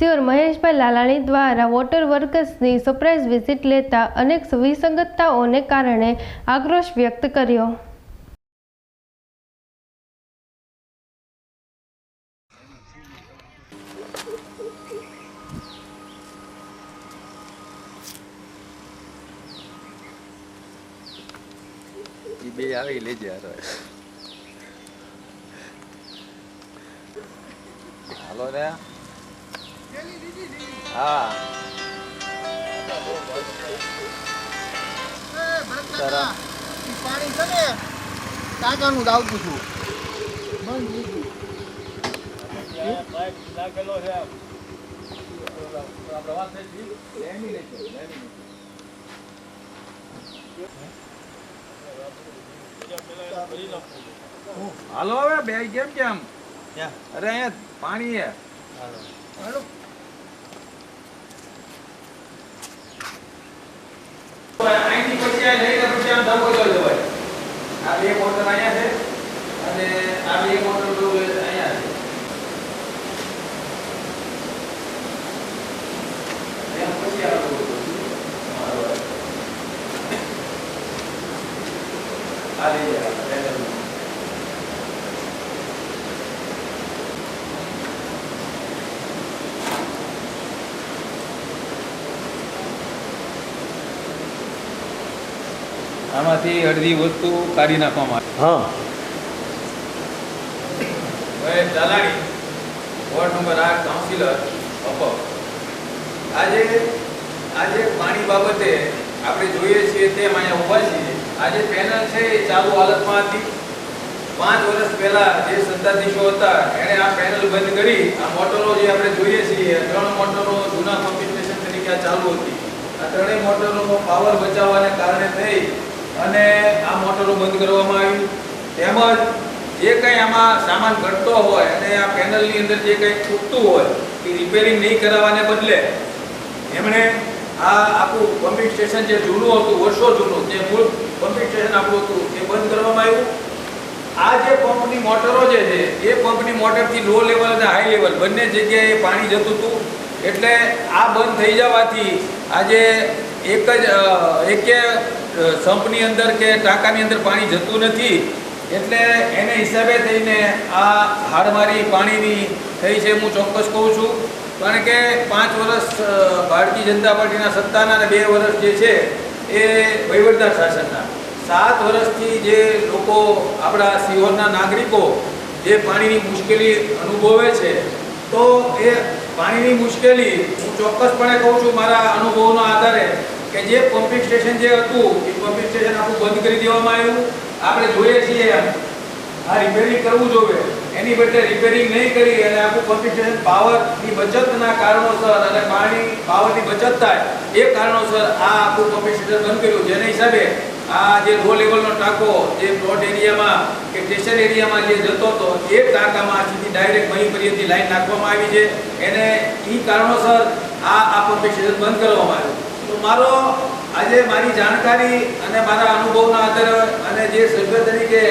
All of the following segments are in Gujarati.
સિયોર મહેશભાઈ લાલાણી દ્વારા વોટર વર્કર્સની સરપ્રાઇઝ વિઝિટ લેતા અનેક વિસંગતતાઓને કારણે આક્રોશ વ્યક્ત કર્યો. બે આવે લેજે હાલો ને. હા. પાણી છે ને કાકાનું જ આવતું છું બંધ થઈ ગયું. હાલો હવે બે કેમ કેમ અરે અહીંયા પાણી હે હાલો. અહીંથી પછી આ લઈને પછી આમ ધક્કો કરી દેવાય. આ બે મોટર અહીંયા છે અને આ બે મોટર તો અહીંયા છે એમ પછી આ લોકો બરોબર. આ લઈ જાય પેનલ આમાંથી અડધી વસ્તુ કાઢી નાખવામાં હા. દલાણી વોર્ડ નંબર આઠ કાઉન્સિલર અપક આજે આજે પાણી બાબતે આપણે જોઈએ છીએ તેમ અહીંયા ઊભા છીએ. આજે પેનલ છે એ ચાલુ હાલતમાં હતી પાંચ વર્ષ પહેલા જે સત્તાધીશો હતા એણે આ પેનલ બંધ કરી. આ મોટરો જે આપણે જોઈએ છીએ ત્રણ મોટરો જૂના પમ્પિંગ સ્ટેશન તરીકે ચાલુ હતી. આ ત્રણેય મોટરોનો પાવર બચાવવાને કારણે થઈ અને આ મોટરો બંધ કરવામાં આવી તેમજ જે કંઈ આમાં સામાન ઘટતો હોય અને આ પેનલની અંદર જે કંઈ છૂટતું હોય, એ રિપેરિંગ નહીં કરાવવાને બદલે એમણે આ આખું પમ્પિંગ સ્ટેશન જે જૂનું હતું, વર્ષો જૂનું, જે મૂળ પમ્પિંગ સ્ટેશન આપણું હતું, એ બંધ કરવામાં આવ્યું. આ જે પંપની મોટરો જે છે, એ પંપની મોટરથી લો લેવલ અને હાઈ લેવલ બંને જગ્યાએ પાણી જતું હતું. એટલે આ બંધ થઈ જવાથી આજે એક જ એકે સંપની અંદર કે ટાંકાની અંદર પાણી જતું નથી, એટલે એને હિસાબે થઈને આ હાડમારી પાણીની થઈ છે હું ચોક્કસ કહું છું. કારણ કે પાંચ વર્ષ ભારતીય જનતા પાર્ટીના સત્તાના અને બે વર્ષ જે છે એ વહીવટદાર શાસનના. સાત વર્ષથી જે લોકો આપણા સિહોરના નાગરિકો જે પાણીની મુશ્કેલી અનુભવે છે, તો એ પાણીની મુશ્કેલી હું ચોક્કસપણે કહું છું મારા અનુભવના આધારે કે જે પમ્પિંગ સ્ટેશન જે હતું, એ પમ્પિંગ સ્ટેશન આખું બંધ કરી દેવામાં આવ્યું. આપણે જોઈએ છીએ આ રિપેરિંગ કરવું જોઈએ એની બદલે રિપેરિંગ નહીં કરી અને આખું પમ્પિંગ સ્ટેશન પાવરની બચતના કારણોસર અને પાણી, પાવરની બચત થાય એ કારણોસર આ આખું પમ્પિંગ સ્ટેશન બંધ કર્યું. જેના હિસાબે આ જે લો લેવલનો ટાંકો જે પ્લોટ એરિયામાં કે સ્ટેશન એરિયામાં જે જતો હતો, એ ટાંકામાં સીધી ડાયરેક્ટ મહી પર્યંતની લાઈન નાખવામાં આવી છે. એને એ કારણોસર આ આ પમ્પિંગ સ્ટેશન બંધ કરવામાં આવ્યું. મારો આજે મારી જાણકારી અને મારા અનુભવના આધારે અને જે સભ્ય તરીકે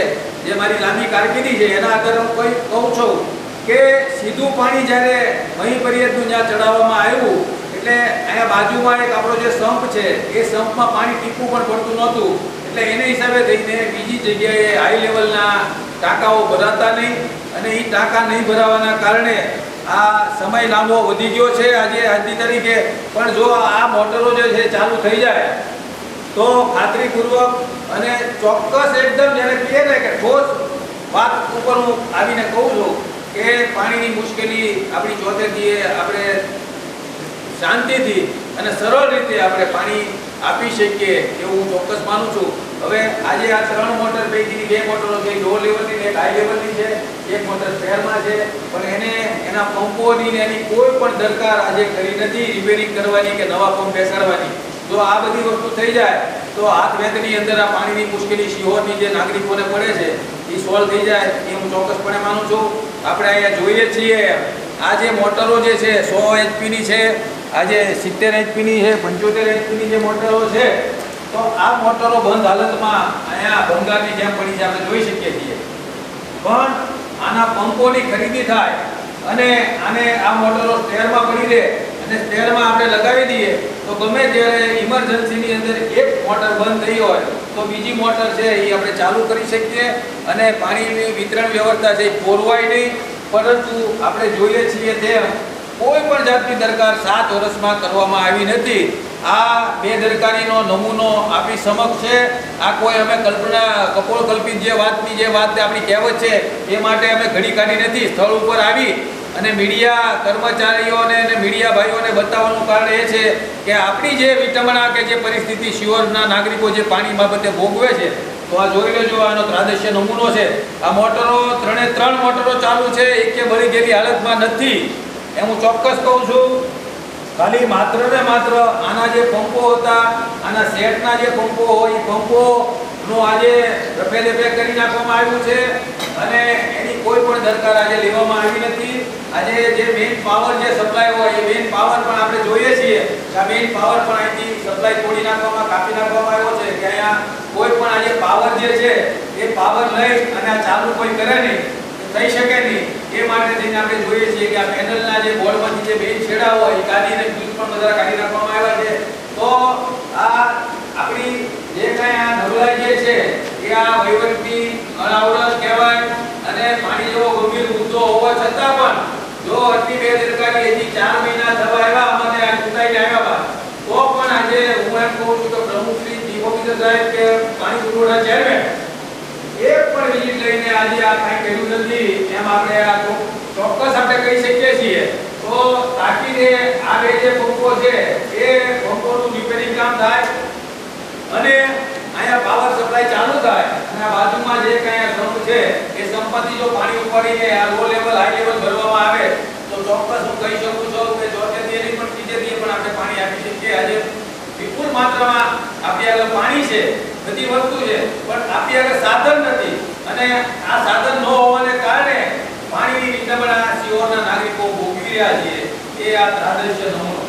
જે મારી લાંબી કારકિર્દી છે, એના આધારે હું કોઈ કહું છું કે સીધું પાણી જ્યારે મહી પર્યતનું જ્યાં ચડાવવામાં આવ્યું, એટલે અહીંયા બાજુમાં એક આપણો જે સંપ છે, એ સંપમાં પાણી ટીપું પણ પડતું નહોતું. એટલે એને હિસાબે થઈને બીજી જગ્યાએ હાઈ લેવલના ટાંકાઓ ભરાતા નહીં અને એ ટાંકા નહીં ભરાવાના કારણે આ સમય લાંબો વધી ગયો છે આજે આજની તારીખે પણ જો આ મોટરો જે છે ચાલુ થઈ જાય, તો ખાતરીપૂર્વક અને ચોક્કસ એકદમ જેને કહે ને કે ઠોસ વાત ઉપર હું આવીને કહું છું કે પાણીની મુશ્કેલી આપણી ચોથેથી આપણે શાંતિથી અને સરળ રીતે આપણે પાણી આપી શકીએ એવું હું ચોક્કસ માનું છું. હવે આજે આ ત્રણ મોટર પૈકીની બે મોટરો છે લો લેવલની એક હાઈ લેવલની છે, એક મોટર શહેરમાં છે, પણ એને, એના પંપોની ને એની કોઈ પણ દરકાર આજે કરી નથી રિપેરિંગ કરવાની કે નવા પંપ બેસાડવાની. જો આ બધી વસ્તુ થઈ જાય, તો હાથ વેતની અંદર આ પાણીની મુશ્કેલી શિહોરની જે નાગરિકોને પડે છે, એ સોલ્વ થઈ જાય, એ હું ચોક્કસપણે માનું છું. આપણે અહીંયા જોઈએ છીએ, આ જે મોટરો જે છે, સો એચપીની છે આજે સિત્તેર એચપીની છે, પંચોતેર એચપીની જે મોટરો છે તો આ મોટરો બંધ હાલતમાં અહીંયા ભંગારની જેમ પડી છે, આપણે જોઈ શકીએ છીએ. પણ આના પંપોની ખરીદી થાય અને આને આ મોટરો સ્ટેરમાં પડી રહે અને સ્ટેરમાં આપણે લગાવી દઈએ, તો ગમે ત્યારે ઇમરજન્સીની અંદર એક મોટર બંધ થઈ હોય, તો બીજી મોટર છે એ આપણે ચાલુ કરી શકીએ અને પાણીની વિતરણ વ્યવસ્થા છે એ ખોરવાય નહીં. પરંતુ આપણે જોઈએ છીએ તેમ કોઈ પણ જાતની દરકાર સાત વર્ષમાં કરવામાં આવી નથી. આ બેદરકારીનો નમૂનો આપણી સમક્ષ છે. આ કોઈ અમે કલ્પના, કપોળ કલ્પિત જે વાતની જે વાત આપણી કહેવત છે, એ માટે અમે ઘડી કાઢી નથી. સ્થળ ઉપર આવી અને મીડિયા કર્મચારીઓને અને મીડિયા ભાઈઓને બતાવવાનું કારણ એ છે કે આપણી જે વિટમણા કે જે પરિસ્થિતિ શિવરના નાગરિકો જે પાણી બાબતે ભોગવે છે, તો આ જોઈ લેજો, આનો ત્રાદશ્ય નમૂનો છે. આ મોટરો ત્રણે ત્રણ મોટરો ચાલુ છે, એક કે બળી ગયેલી હાલતમાં નથી. એ હું ચોક્કસ કહું છું ખાલી માત્ર ને માત્ર આના જે પંપો હતા, આના સેટના જે પંપો હોય, એ પંપો નું આજે રફે દફે કરી નાખવામાં આવ્યું છે અને એની કોઈ પણ દરકાર આજે લેવામાં આવી નથી. આજે જે મેઇન પાવર જે સપ્લાય હોય, એ મેઇન પાવર પણ આપણે જોઈએ છીએ આ મેઇન પાવર પણ અહીંથી સપ્લાય તોડી નાખવામાં, કાપી નાખવામાં આવ્યો છે. કે અહીંયા કોઈ પણ આજે પાવર જે છે, એ પાવર લઈ અને આ ચાલુ કોઈ કરે નહીં થઈ શકે નહીં. એ માટે થઈને આપણે જોઈએ છીએ કે આ પેનલના જે બોર્ડમાંથી જે બે છેડા હોય કાઢીને ક્લિપ પણ બધા કાઢી નાખવામાં આવ્યા છે. તો આ આપણી જે કાંઈ આ નબળાઈ જે છે, એ આ વહીવટની અનાવરત કહેવાય અને પાણી જેવો ગંભીર મુદ્દો હોવા છતાં પણ જો આટલી બેદરકારી હજી ચાર મહિના થવા આવ્યા અમને આ ચૂંટાઈને આવ્યા તો પણ આજે હું એમ કહું છું કે પ્રમુખ શ્રી ચીફ સાહેબ કે પાણી પુરવઠા ચેરમેન પણ લઈને આજે આ કાંઈ કર્યું નથી, એમ આપણે આ ચોક્કસ આપણે કહી શકીએ છીએ. તો તાકીદે આ બે જે પંપો છે, એ પંપોનું રિપેરિંગ કામ થાય અને અહીંયા પાવર સપ્લાય ચાલુ થાય અને બાજુમાં જે કાંઈ સંપ છે, એ સંપત્તિ જો પાણી ઉપાડીને આ લો લેવલ હાઈ લેવલ ભરવામાં આવે, તો ચોક્કસ હું કહી શકું છું કે ચોથેથી એની પણ ત્રીજેથી પણ આપણે પાણી આપી શકીએ. આજે વિપુલ માત્રામાં આપણી આગળ પાણી છે, બધી વસ્તુ છે, પણ આપણી આગળ સાધન નથી. અને આ સાધન ન હોવાને કારણે પાણીની વિટંબણા શિહોરના નાગરિકો ભોગવી રહ્યા છે એ આ ત્રાદશ્ય નમૂનો.